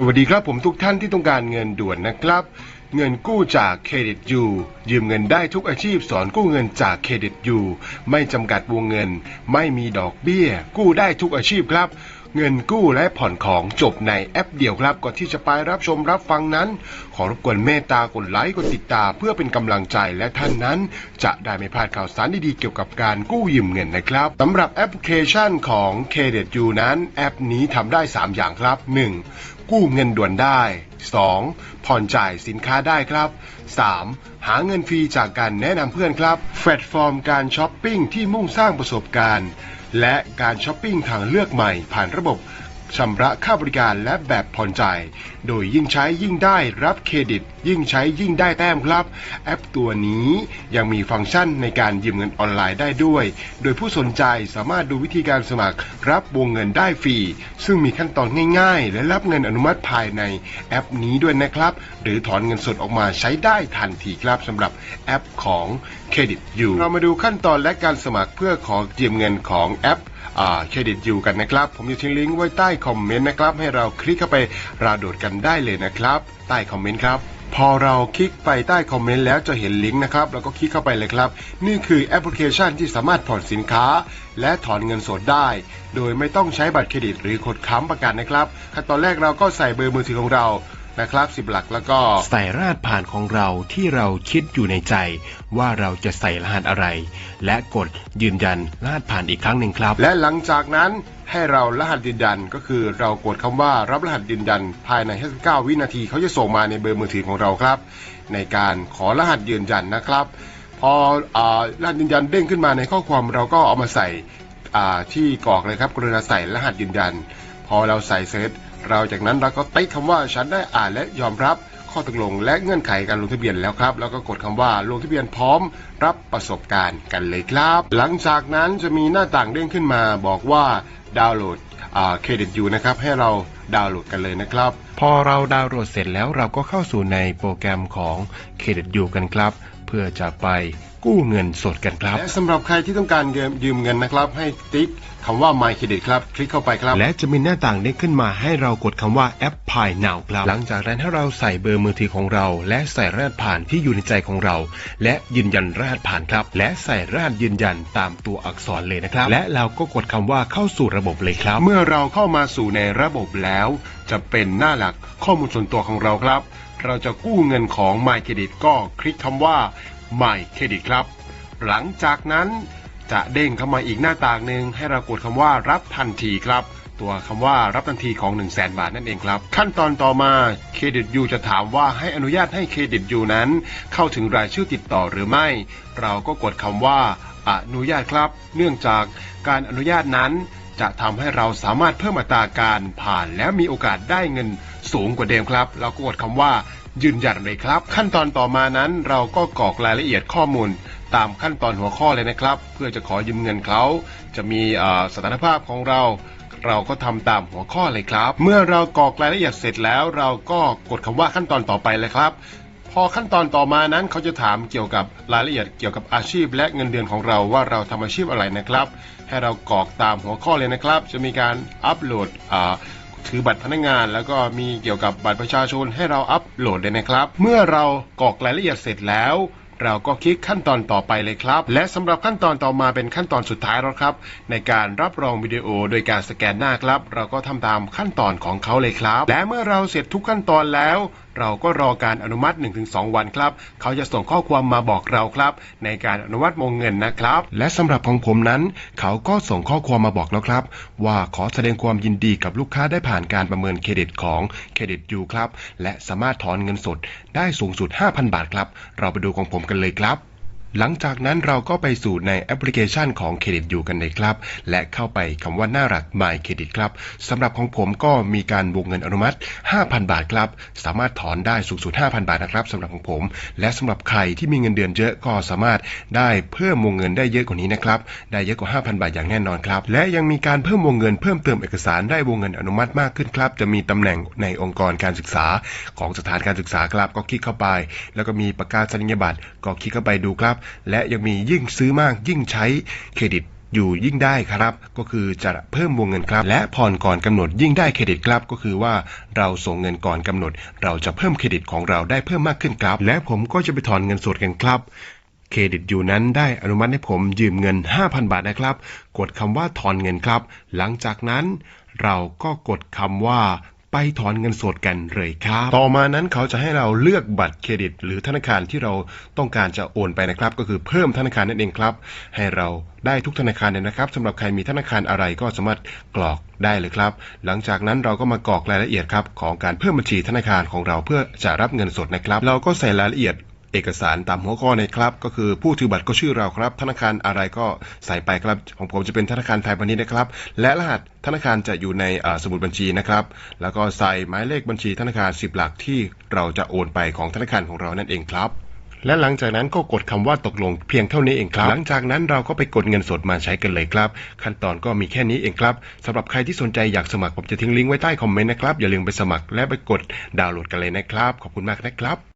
สวัสดีครับผมทุกท่านที่ต้องการเงินด่วนนะครับ เงินกู้จากเครดิตยูยืมเงินได้ทุกอาชีพสอนกู้เงินจากเครดิตยูไม่จำกัดวงเงิน ไม่มีดอกเบี้ย กู้ได้ทุกอาชีพครับ เงินกู้และผ่อนของจบในแอปเดียวครับ ก่อนที่จะไปรับชมรับฟังนั้น ขอรบกวนเมตตากดไลค์กดติดตามเพื่อเป็นกำลังใจและท่านนั้น จะได้ไม่พลาดข่าวสารดีๆเกี่ยวกับการกู้ยืมเงินนะครับสำหรับแอปพลิเคชันของ k d u นั้นแอปนี้ทำได้ 3 อย่างครับ 1. กู้เงินด่วนได้ 2. ผ่อนจ่ายสินค้าได้ครับ 3. หาเงินฟรีจากการแนะนำเพื่อนครับแพลตฟอร์มการช้อปปิ้งที่มุ่งสร้างประสบการณ์ และการช้อปปิ้งทางเลือกใหม่ผ่านระบบ ชำระค่าบริการและแบบผ่อนจ่าย โดยยิ่งใช้ยิ่งได้รับเครดิต ยิ่งใช้ยิ่งได้แต้มครับ แอปตัวนี้ยังมีฟังก์ชันในการยืมเงินออนไลน์ได้ด้วย โดยผู้สนใจสามารถดูวิธีการสมัครรับวงเงินได้ฟรี ซึ่งมีขั้นตอนง่าย ๆ และรับเงินอนุมัติภายในแอปนี้ด้วยนะครับ หรือถอนเงินสดออกมาใช้ได้ทันทีครับสำหรับแอปของเครดิตยูเรามาดูขั้นตอนและการสมัครเพื่อขอยืมเงินของแอป เครดิตยูกันนะครับ ผมจะทิ้งลิงก์ไว้ใต้คอมเมนต์นะครับ ให้เราคลิกเข้าไปราโดดกันได้เลยนะครับ ใต้คอมเมนต์ครับพอเราคลิกไปใต้คอมเมนต์แล้วจะเห็นลิงก์นะครับแล้วก็คลิกเข้าไปเลยครับ นี่คือแอปพลิเคชันที่สามารถผ่อนสินค้า และถอนเงินสดได้ โดยไม่ต้องใช้บัตรเครดิตหรือคดค้ำประกันนะครับขั้นตอนแรกเราก็ใส่เบอร์มือถือของเรา นะครับสิบหลักแล้วก็ใส่รหัสผ่านของเราที่เราคิดอยู่ในใจ ว่าเราจะใส่รหัสอะไร และกดยืนยันรหัสผ่านอีกครั้งหนึ่งครับ และหลังจากนั้นให้เรารหัสยืนยันก็คือเรากดคำว่ารับรหัสยืนยัน ภายใน 59 วินาทีเขาจะส่งมาในเบอร์มือถือของเราครับ ในการขอรหัสยืนยันนะครับ พออารหัสยืนยันเด้งขึ้นมาในข้อความเราก็เอามาใส่อ่าที่กรอกเลยครับกรุณาใส่รหัสยืนยัน พอเราใส่เสร็จ เราจากนั้นเราก็ติ๊กคำว่าฉันได้อ่านและยอมรับข้อตกลงและเงื่อนไขการลงทะเบียนแล้วครับ แล้วก็กดคำว่าลงทะเบียนพร้อมรับประสบการณ์กันเลยครับ หลังจากนั้นจะมีหน้าต่างเด้งขึ้นมาบอกว่าดาวน์โหลดเครดิตยูนะครับให้เราดาวน์โหลดกันเลยนะครับ พอเราดาวน์โหลดเสร็จแล้วเราก็เข้าสู่ในโปรแกรมของเครดิตยูกันครับ เพื่อจะไป กู้เงินสดกันครับ และสำหรับใครที่ต้องการยืมเงินนะครับ ให้ติ๊กคำว่า My Credit ครับ คลิกเข้าไปครับ และจะมีหน้าต่างเด้งขึ้นมาให้เรากดคำว่าแอปพาย now ครับ หลังจากนั้นให้เราใส่เบอร์มือถือของเรา และใส่รหัสผ่านที่อยู่ในใจของเรา และยืนยันรหัสผ่านครับ และใส่รหัสยืนยันตามตัวอักษรเลยนะครับ และเราก็กดคำว่าเข้าสู่ระบบเลยครับ เมื่อเราเข้ามาสู่ในระบบแล้ว จะเป็นหน้าหลักข้อมูลส่วนตัวของเราครับ เราจะกู้เงินของ My Credit ก็คลิกคำว่า My Credit ครับ หลังจากนั้นจะเด้งเข้ามาอีกหน้าต่างหนึ่งให้เรากดคำว่ารับทันทีครับ ตัวคำว่ารับทันทีของ 1 0 0 0 0แบาทนั่นเองครับ ขั้นตอนต่อมาเครดิตยูจะถามว่าให้อนุญาตให้เครดิตยูนั้น เข้าถึงรายชื่อติดต่อหรือไม่ เราก็กดคำว่าอนุญาตครับ เนื่องจากการอนุญาตนั้นจะทำให้เราสามารถเพิ่มอัตราการผ่านและมีโอกาสได้เงินสูงกว่าเดิมครับ เราก็กดคำว่า ยืนยันเลยครับ ขั้นตอนต่อมานั้นเราก็กรอกรายละเอียดข้อมูลตามขั้นตอนหัวข้อเลยนะครับ เพื่อจะขอยืมเงินเขาจะมีสถานภาพของเรา เราก็ทำตามหัวข้อเลยครับ เมื่อเรากรอกรายละเอียดเสร็จแล้ว เราก็กดคำว่าขั้นตอนต่อไปเลยครับพอขั้นตอนต่อมานั้นเขาจะถามเกี่ยวกับรายละเอียดเกี่ยวกับอาชีพ และเงินเดือนของเราว่าเราทำอาชีพอะไรนะครับ ให้เรากรอกตามหัวข้อเลยนะครับ จะมีการอัปโหลด คือบัตรพนักงาน แล้วก็มีเกี่ยวกับบัตรประชาชนให้เราอัปโหลดเลยนะครับ เมื่อเรากรอกรายละเอียดเสร็จแล้วเราก็คลิกขั้นตอนต่อไปเลยครับ และสำหรับขั้นตอนต่อมาเป็นขั้นตอนสุดท้ายแล้วครับ ในการรับรองวิดีโอโดยการสแกนหน้าครับ เราก็ทำตามขั้นตอนของเขาเลยครับ และเมื่อเราเสร็จทุกขั้นตอนแล้ว เราก็รอการอนุมัติ 1-2 วันครับ เขาจะส่งข้อความมาบอกเราครับ ในการอนุมัติวงเงินนะครับ และสำหรับของผมนั้น เขาก็ส่งข้อความมาบอกแล้วครับ ว่าขอแสดงความยินดีกับลูกค้าได้ผ่านการประเมินเครดิตของเครดิตยูครับ และสามารถถอนเงินสดได้สูงสุด 5,000 บาทครับ เราไปดูของผมกันเลยครับ หลังจากนั้นเราก็ไปสู่ในแอปพลิเคชันของเครดิตยูกันเลยครับ และเข้าไปคำว่าน้าหลัก My เครดิตครับสำหรับของผมก็มีการวงเงินอนุมัติ 5,000 บาทครับ สามารถถอนได้สูงสุด 5,000 บาทนะครับสำหรับของผม และสำหรับใครที่มีเงินเดือนเยอะก็สามารถได้เพิ่มวงเงินได้เยอะกว่านี้นะครับ ได้เยอะกว่า 5,000 บาทอย่างแน่นอนครับ และยังมีการเพิ่มวงเงินเพิ่มเติมเอกสารได้วงเงินอนุมัติมากขึ้นครับ จะมีตำแหน่งในองค์กรการศึกษาของสถานการศึกษาครับก็คลิกเข้าไป แล้วก็มีประกาศนียบัตรก็คลิกเข้าไปดูครับและยังมียิ่งซื้อมากยิ่งใช้เครดิตอยู่ยิ่งได้ครับ ก็คือจะเพิ่มวงเงินครับ และผ่อนก่อนกำหนดยิ่งได้เครดิตครับ ก็คือว่าเราส่งเงินก่อนกำหนด เราจะเพิ่มเครดิตของเราได้เพิ่มมากขึ้นครับ และผมก็จะไปถอนเงินสดกันครับเครดิตอยู่นั้นได้อนุมัติให้ผมยืมเงิน 5,000 บาทนะครับ กดคำว่าถอนเงินครับ หลังจากนั้นเราก็กดคำว่า ไปถอนเงินสดกันเลยครับ ต่อมานั้นเขาจะให้เราเลือกบัตรเครดิต หรือธนาคารที่เราต้องการจะโอนไปนะครับ ก็คือเพิ่มธนาคารนั่นเองครับ ให้เราได้ทุกธนาคารเลยนะครับสำหรับใครมีธนาคารอะไรก็สามารถกรอกได้เลยครับ หลังจากนั้นเราก็มากรอกรายละเอียดครับของการเพิ่มบัญชีธนาคารของเราเพื่อจะรับเงินสดนะครับ เราก็ใส่รายละเอียด เอกสารตามหัวข้อในครับ ก็คือผู้ถือบัตรก็ชื่อเราครับ ธนาคารอะไรก็ใส่ไปครับ ของผมจะเป็นธนาคารไทยพาณิชย์นะครับ และรหัสธนาคารจะอยู่ในสมุดบัญชีนะครับ แล้วก็ใส่หมายเลขบัญชีธนาคาร 10 หลักที่เราจะโอนไปของธนาคารของเรานั่นเองครับและหลังจากนั้นก็กดคำว่าตกลงเพียงเท่านี้เองครับ หลังจากนั้นเราก็ไปกดเงินสดมาใช้กันเลยครับ ขั้นตอนก็มีแค่นี้เองครับสำหรับใครที่สนใจอยากสมัครผมจะทิ้งลิงก์ไว้ใต้คอมเมนต์นะครับอย่าลืมไปสมัครและไปกดดาวน์โหลดกันเลยนะครับ ขอบคุณมากนะครับ